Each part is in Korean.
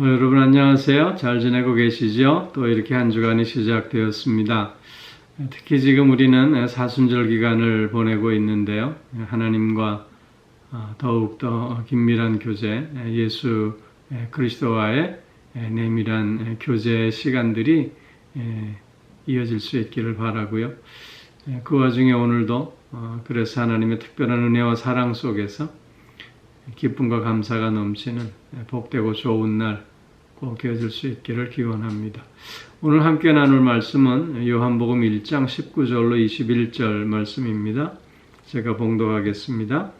어, 여러분 안녕하세요. 잘 지내고 계시죠? 또 이렇게 한 주간이 시작되었습니다. 특히 지금 우리는 사순절 기간을 보내고 있는데요. 하나님과 어, 더욱더 긴밀한 교제, 예수 그리스도와의 내밀한 교제 시간들이 이어질 수 있기를 바라고요. 그 와중에 오늘도 어, 그래서 하나님의 특별한 은혜와 사랑 속에서 기쁨과 감사가 넘치는 복되고 좋은 날 꼭 되어질 수 있기를 기원합니다. 오늘 함께 나눌 말씀은 요한복음 1장 19절로 21절 말씀입니다. 제가 봉독하겠습니다.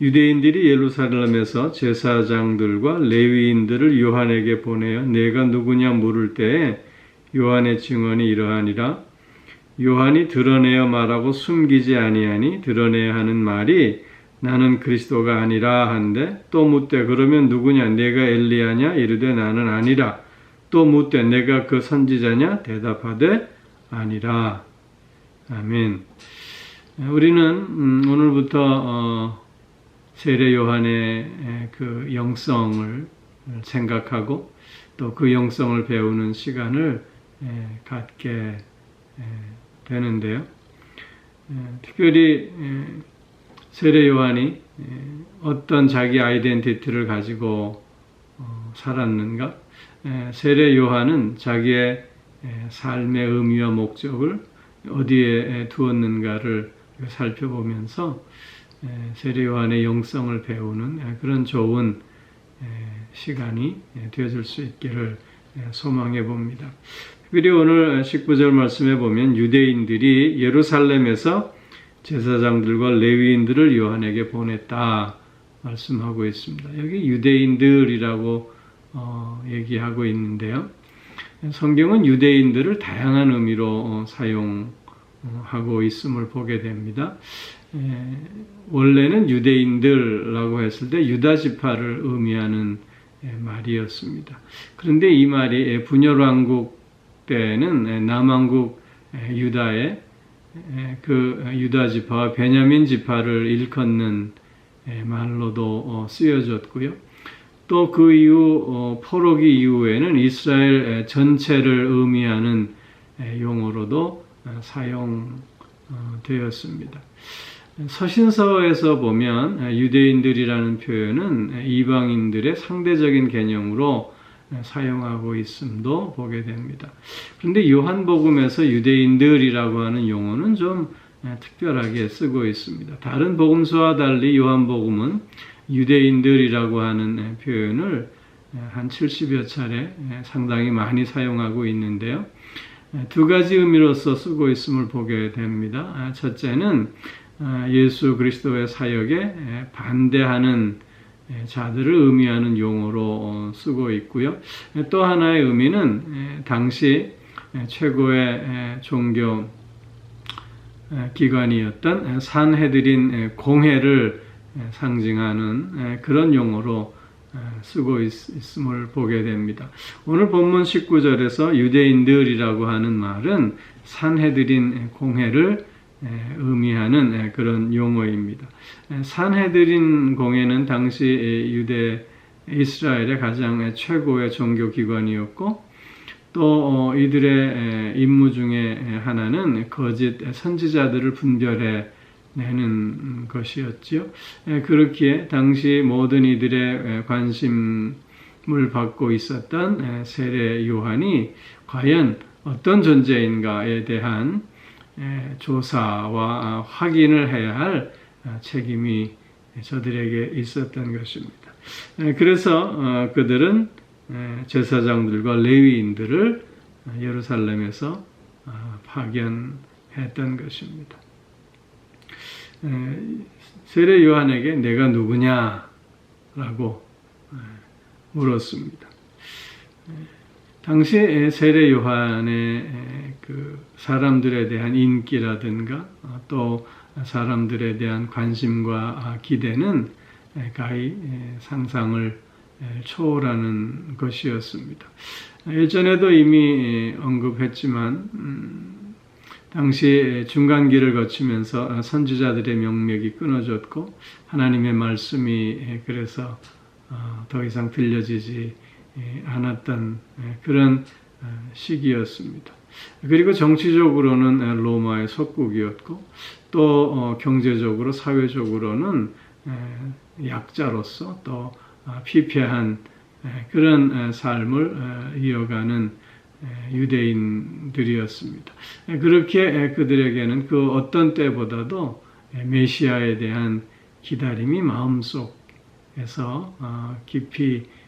유대인들이 예루살렘에서 제사장들과 레위인들을 요한에게 보내어 내가 누구냐 물을 때에 요한의 증언이 이러하니라 요한이 드러내어 말하고 숨기지 아니하니 드러내야 하는 말이 나는 그리스도가 아니라 한데 또 묻되 그러면 누구냐? 내가 엘리야냐? 이르되 나는 아니라. 또 묻되 내가 그 선지자냐? 대답하되 아니라. 아멘. 우리는 음, 오늘부터 어, 세례 요한의 그 영성을 생각하고 또 그 영성을 배우는 시간을 갖게 되는데요. 특별히 세례 요한이 어떤 자기 아이덴티티를 가지고 어, 살았는가? 세례 요한은 자기의 삶의 의미와 목적을 어디에 두었는가를 살펴보면서 세례 요한의 영성을 배우는 그런 좋은 시간이 되어줄 수 있기를 소망해 봅니다. 그리고 오늘 19절 말씀에 보면 유대인들이 예루살렘에서 제사장들과 레위인들을 요한에게 보냈다 말씀하고 있습니다. 여기 유대인들이라고 어, 얘기하고 있는데요. 성경은 유대인들을 다양한 의미로 어, 사용하고 있음을 보게 됩니다. 에, 원래는 유대인들라고 했을 때 유다 지파를 의미하는 에, 말이었습니다. 그런데 이 말이 분열 왕국 때는 남왕국 유다의 그 유다 지파와 베냐민 지파를 일컫는 말로도 어, 쓰여졌고요. 또 그 이후 어, 포로기 이후에는 이스라엘 전체를 의미하는 용어로도 어, 사용되었습니다. 서신서에서 보면 유대인들이라는 표현은 이방인들의 상대적인 개념으로 사용하고 있음도 보게 됩니다. 그런데 요한복음에서 유대인들이라고 하는 용어는 좀 특별하게 쓰고 있습니다. 다른 복음서와 달리 요한복음은 유대인들이라고 하는 표현을 한 70여 차례 상당히 많이 사용하고 있는데요. 두 가지 의미로서 쓰고 있음을 보게 됩니다. 첫째는 예수 그리스도의 사역에 반대하는 예, 자들을 의미하는 용어로 어, 쓰고 있고요. 또 하나의 의미는 예, 당시 예, 최고의 종교 기관이었던 산해드린 공회를 상징하는 그런 용어로 쓰고 있 음을 보게 됩니다. 오늘 본문 19절에서 유대인들이라고 하는 말은 산해드린 공회를 의미하는 그런 용어입니다. 산헤드린 공회는 당시 유대 이스라엘의 가장 최고의 종교 기관이었고 또 어, 이들의 임무 중에 하나는 거짓 선지자들을 분별해 내는 것이었지요. 그렇기에 당시 모든 이들의 관심을 받고 있었던 세례 요한이 과연 어떤 존재인가에 대한 조사와 확인을 해야 할 책임이 저들에게 있었던 것입니다. 그래서 어, 그들은 제사장들과 레위인들을 예루살렘에서 어, 파견했던 것입니다. 세례 요한에게 내가 누구냐라고 물었습니다. 당시 세례 요한의 그 사람들에 대한 인기라든가 어, 또 사람들에 대한 관심과 기대는 가히 상상을 초월하는 것이었습니다. 예전에도 이미 언급했지만 음, 당시 중간기를 거치면서 선지자들의 명맥이 끊어졌고 하나님의 말씀이 그래서 어, 더 이상 들려지지 예, 않았던 예, 그런 어, 시기였습니다. 그리고 정치적으로는 예, 로마의 속국이었고 또 어, 경제적으로 사회적으로는 예, 약자로서 또 아, 피폐한 예, 그런 예, 삶을 어, 이어가는 예, 유대인들이었습니다. 예, 그렇게 예, 그들에게는 그 어떤 때보다도 예, 메시아에 대한 기다림이 마음속에서 어, 깊이 예,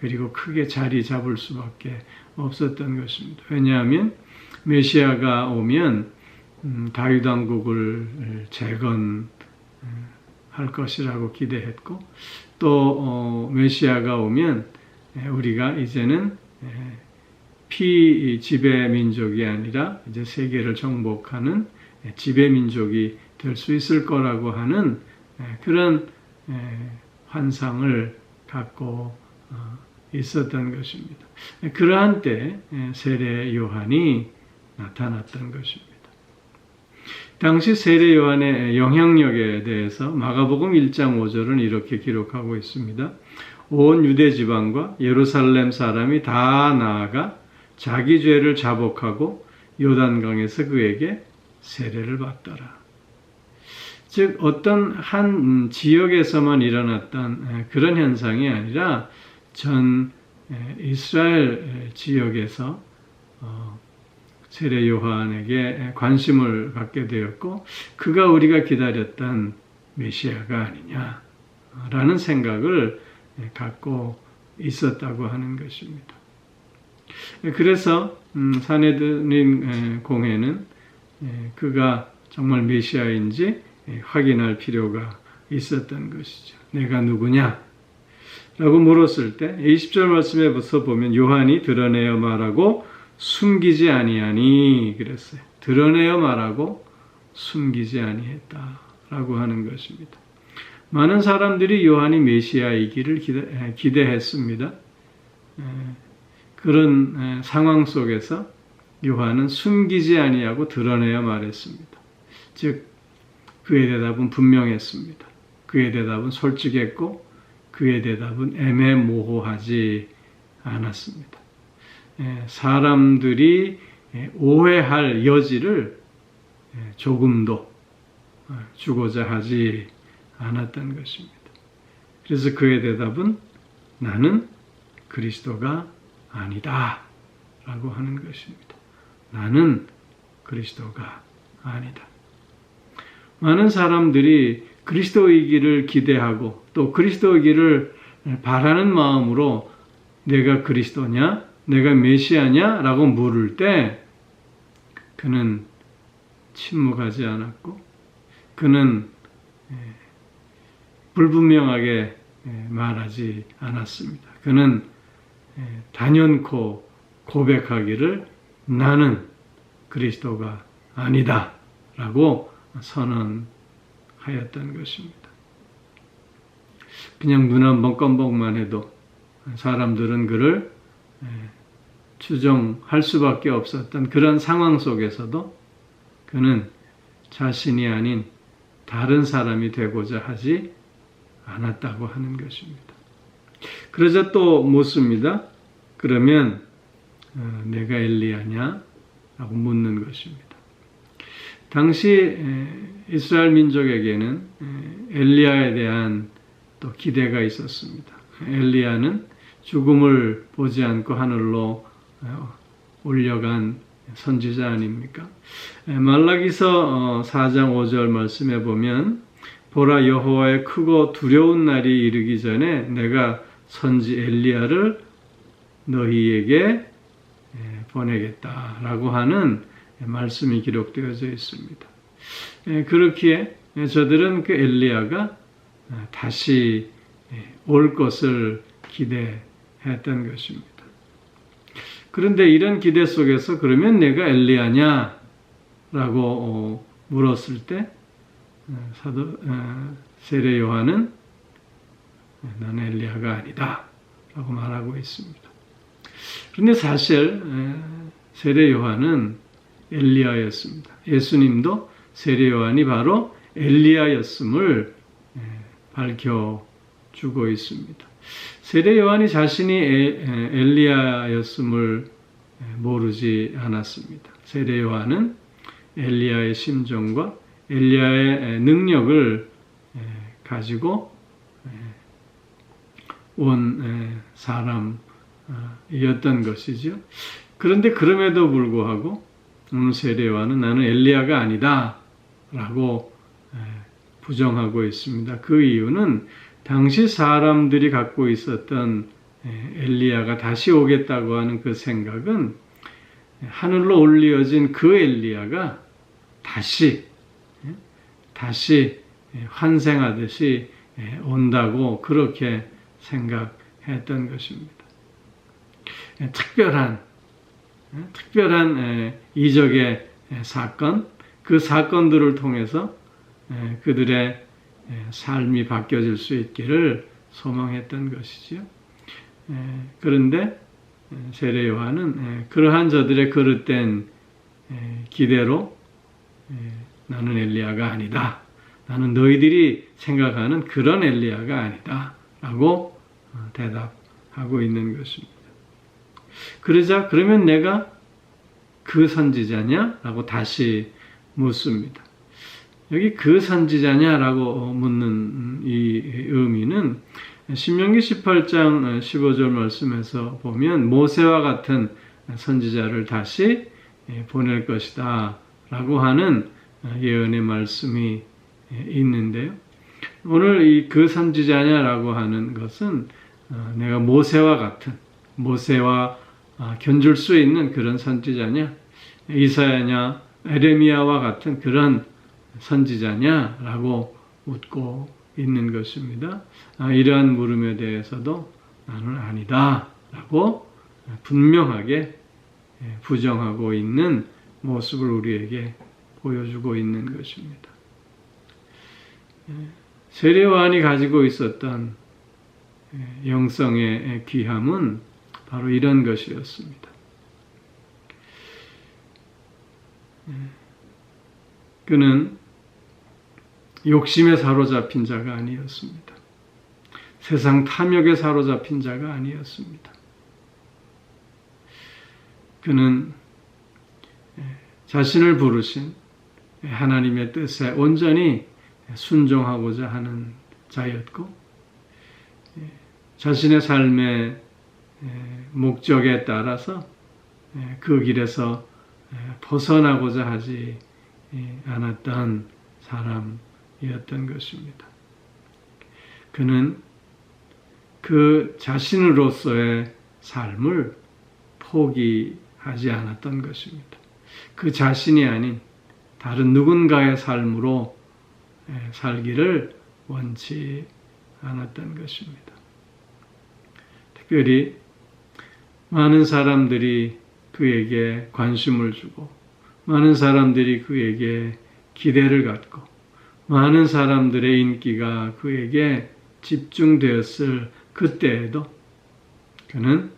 그리고 크게 자리 잡을 수밖에 없었던 것입니다. 왜냐하면 메시아가 오면 음, 다윗 왕국을 재건할 것이라고 기대했고 또 어, 메시아가 오면 예, 우리가 이제는 예, 피 지배 민족이 아니라 이제 세계를 정복하는 예, 지배 민족이 될 수 있을 거라고 하는 예, 그런 예, 환상을 갖고 어, 있었던 것입니다. 예, 그러한 때 예, 세례 요한이 나타났던 것입니다. 당시 세례 요한의 영향력에 대해서 마가복음 1장 5절은 이렇게 기록하고 있습니다. 온 유대 지방과 예루살렘 사람이 다 나아가 자기 죄를 자복하고 요단강에서 그에게 세례를 받더라. 즉 어떤 한 지역에서만 일어났던 그런 현상이 아니라 전 이스라엘 지역에서 어, 세례 요한에게 관심을 갖게 되었고 그가 우리가 기다렸던 메시아가 아니냐라는 생각을 갖고 있었다고 하는 것입니다. 그래서 음, 사내드린 공회는 그가 정말 메시아인지 확인할 필요가 있었던 것이죠. 내가 누구냐? 라고 물었을 때 20절 말씀에서 보면 요한이 드러내어 말하고 숨기지 아니하니 그랬어요. 드러내어 말하고 숨기지 아니했다 라고 하는 것입니다. 많은 사람들이 요한이 메시아이기를 기대, 기대했습니다. 그런 상황 속에서 요한은 숨기지 아니하고 드러내어 말했습니다. 즉 그의 대답은 분명했습니다. 그의 대답은 솔직했고 그의 대답은 애매모호하지 않았습니다. 사람들이 오해할 여지를 조금도 주고자 하지 않았던 것입니다. 그래서 그의 대답은 나는 그리스도가 아니다. 라고 하는 것입니다. 나는 그리스도가 아니다. 많은 사람들이 그리스도이기를 기대하고 또 그리스도이기를 바라는 마음으로 내가 그리스도냐? 내가 메시아냐? 라고 물을 때 그는 침묵하지 않았고 그는 불분명하게 말하지 않았습니다. 그는 단연코 고백하기를 나는 그리스도가 아니다 라고 선언하였던 것입니다. 그냥 눈 한 번 껌벅만 해도 사람들은 그를 추정할 수밖에 없었던 그런 상황 속에서도 그는 자신이 아닌 다른 사람이 되고자 하지 않았다고 하는 것입니다. 그러자 또 묻습니다. 그러면 어, 내가 엘리야냐? 라고 묻는 것입니다. 당시 이스라엘 민족에게는 엘리야에 대한 또 기대가 있었습니다. 엘리야는 죽음을 보지 않고 하늘로 어, 올려간 선지자 아닙니까? 말라기서 4장 어, 5절 말씀에 보면 보라 여호와의 크고 두려운 날이 이르기 전에 내가 선지 엘리야를 너희에게 보내겠다라고 하는 말씀이 기록되어져 있습니다. 그렇기에 저들은 그 엘리야가 다시 올 것을 기대했던 것입니다. 그런데 이런 기대 속에서 그러면 내가 엘리야냐? 라고 어, 물었을 때 사도 세례 요한은 나는 엘리야가 아니다 라고 말하고 있습니다. 그런데 사실 세례 요한은 엘리야였습니다. 예수님도 세례 요한이 바로 엘리야였음을 밝혀 주고 있습니다. 세례 요한이 자신이 엘리야였음을 모르지 않았습니다. 세례 요한은 엘리야의 심정과 엘리야의 능력을 에, 가지고 에, 온 에, 사람이었던 것이죠. 그런데 그럼에도 불구하고 오늘 세례 요한은 나는 엘리야가 아니다라고 에, 부정하고 있습니다. 그 이유는 당시 사람들이 갖고 있었던 에, 엘리야가 다시 오겠다고 하는 그 생각은 하늘로 올리어진 그 엘리야가 다시 예, 다시 예, 환생하듯이 예, 온다고 그렇게 생각했던 것입니다. 예, 특별한 예, 특별한 예, 이적의 예, 사건 그 사건들을 통해서 예, 그들의 예, 삶이 바뀌어질 수 있기를 소망했던 것이지요. 예, 그런데 예, 세례 요한은 예, 그러한 저들의 그릇된 예, 기대로 예, 나는 엘리야가 아니다. 나는 너희들이 생각하는 그런 엘리야가 아니다. 라고 어, 대답하고 있는 것입니다. 그러자 그러면 내가 그 선지자냐? 라고 다시 묻습니다. 여기 그 선지자냐라고 묻는 이 의미는 신명기 18장 15절 말씀에서 보면 모세와 같은 선지자를 다시 보낼 것이다 라고 하는 예언의 말씀이 있는데요. 오늘 이 그 선지자냐라고 하는 것은 어, 내가 모세와 같은 모세와 아, 견줄 수 있는 그런 선지자냐 이사야냐 에레미야와 같은 그런 선지자냐라고 묻고 있는 것입니다. 아, 이러한 물음에 대해서도 나는 아니다라고 분명하게 예, 부정하고 있는 모습을 우리에게 보여주고 있는 것입니다. 예, 세례요한이 가지고 있었던 예, 영성의 귀함은 바로 이런 것이었습니다. 예, 그는 욕심에 사로잡힌 자가 아니었습니다. 세상 탐욕에 사로잡힌 자가 아니었습니다. 그는 자신을 부르신 하나님의 뜻에 온전히 순종하고자 하는 자였고, 자신의 삶의 목적에 따라서 그 길에서 벗어나고자 하지 않았던 사람 이었던 것입니다. 그는 그 자신으로서의 삶을 포기하지 않았던 것입니다. 그 자신이 아닌 다른 누군가의 삶으로 살기를 원치 않았던 것입니다. 특별히 많은 사람들이 그에게 관심을 주고 많은 사람들이 그에게 기대를 갖고 많은 사람들의 인기가 그에게 집중되었을 그때에도 그는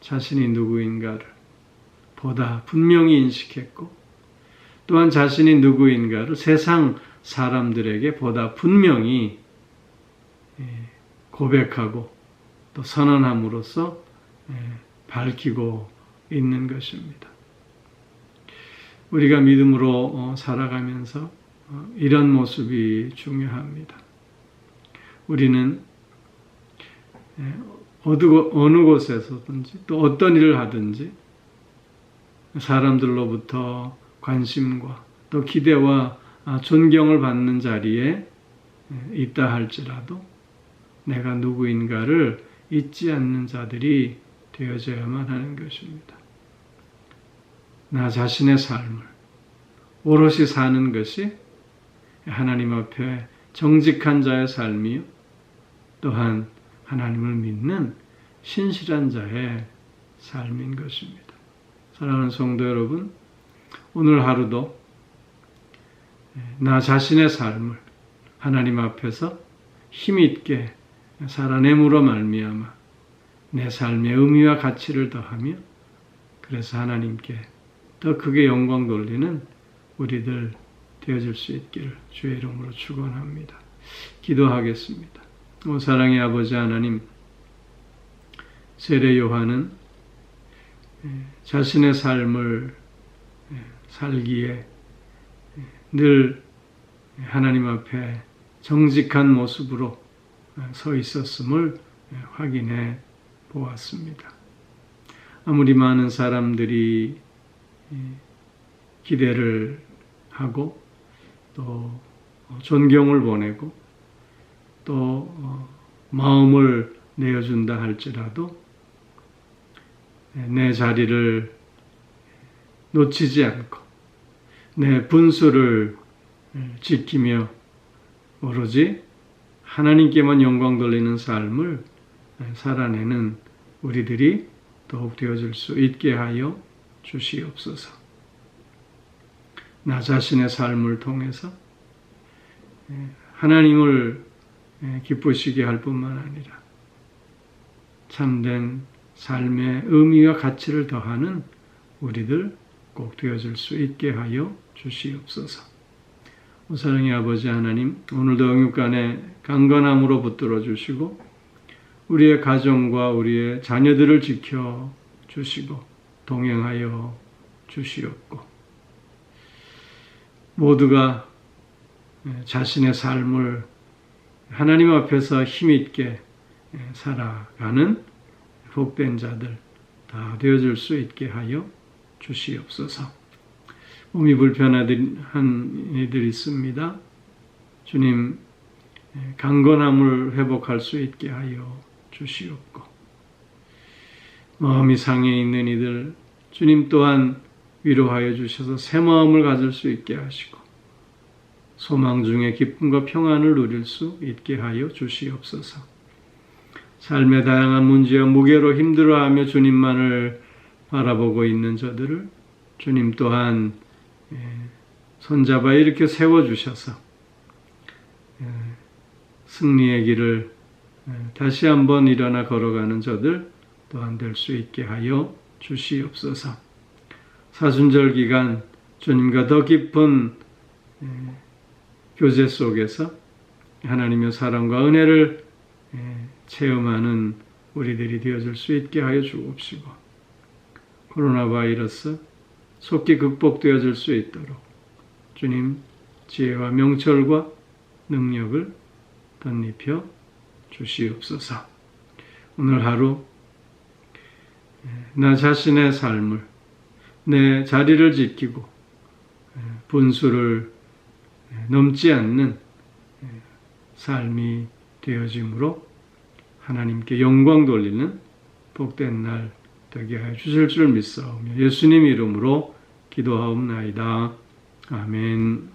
자신이 누구인가를 보다 분명히 인식했고 또한 자신이 누구인가를 세상 사람들에게 보다 분명히 고백하고 또 선언함으로써 밝히고 있는 것입니다. 우리가 믿음으로 살아가면서 이런 모습이 중요합니다. 우리는 어느 곳에서든지 또 어떤 일을 하든지 사람들로부터 관심과 또 기대와 존경을 받는 자리에 있다 할지라도 내가 누구인가를 잊지 않는 자들이 되어져야만 하는 것입니다. 나 자신의 삶을 오롯이 사는 것이 하나님 앞에 정직한 자의 삶이요. 또한 하나님을 믿는 신실한 자의 삶인 것입니다. 사랑하는 성도 여러분, 오늘 하루도 나 자신의 삶을 하나님 앞에서 힘있게 살아내므로 말미암아 내 삶의 의미와 가치를 더하며 그래서 하나님께 더 크게 영광 돌리는 우리들 되어질 수 있기를 주의 이름으로 축원합니다. 기도하겠습니다. 오 사랑의 아버지 하나님, 세례 요한은 예, 자신의 삶을 예, 살기에 예, 늘 하나님 앞에 정직한 모습으로 어, 서 있었음을 확인해 보았습니다. 아무리 많은 사람들이 기대를 하고 또 존경을 보내고 또 어, 마음을 내어준다 할지라도 내 자리를 놓치지 않고 내 분수를 지키며 오로지 하나님께만 영광 돌리는 삶을 살아내는 우리들이 더욱 되어질 수 있게 하여 주시옵소서. 나 자신의 삶을 통해서 하나님을 기쁘시게 할 뿐만 아니라 참된 삶의 의미와 가치를 더하는 우리들 꼭 되어질 수 있게 하여 주시옵소서. 오 사랑의 아버지 하나님, 오늘도 영육간에 강건함으로 붙들어 주시고 우리의 가정과 우리의 자녀들을 지켜 주시고 동행하여 주시옵고 모두가 자신의 삶을 하나님 앞에서 힘있게 살아가는 복된 자들 다 되어줄 수 있게 하여 주시옵소서. 몸이 불편한 이들 있습니다. 주님, 강건함을 회복할 수 있게 하여 주시옵고, 마음이 상해 있는 이들, 주님 또한 위로하여 주셔서 새 마음을 가질 수 있게 하시고, 소망 중에 기쁨과 평안을 누릴 수 있게 하여 주시옵소서. 삶의 다양한 문제와 무게로 힘들어하며 주님만을 바라보고 있는 저들을 주님 또한 예, 손잡아 이렇게 세워주셔서 예, 승리의 길을 예, 다시 한번 일어나 걸어가는 저들 또한 될 수 있게 하여 주시옵소서. 사순절 기간 주님과 더 깊은 교제 속에서 하나님의 사랑과 은혜를 체험하는 우리들이 되어줄 수 있게 하여 주옵시고 코로나 바이러스 속히 극복되어질 수 있도록 주님 지혜와 명철과 능력을 덧입혀 주시옵소서. 오늘 하루 나 자신의 삶을 내 자리를 지키고 분수를 넘지 않는 삶이 되어짐으로 하나님께 영광 돌리는 복된 날 되게 하여 주실 줄 믿사오며 예수님 이름으로 기도하옵나이다. 아멘.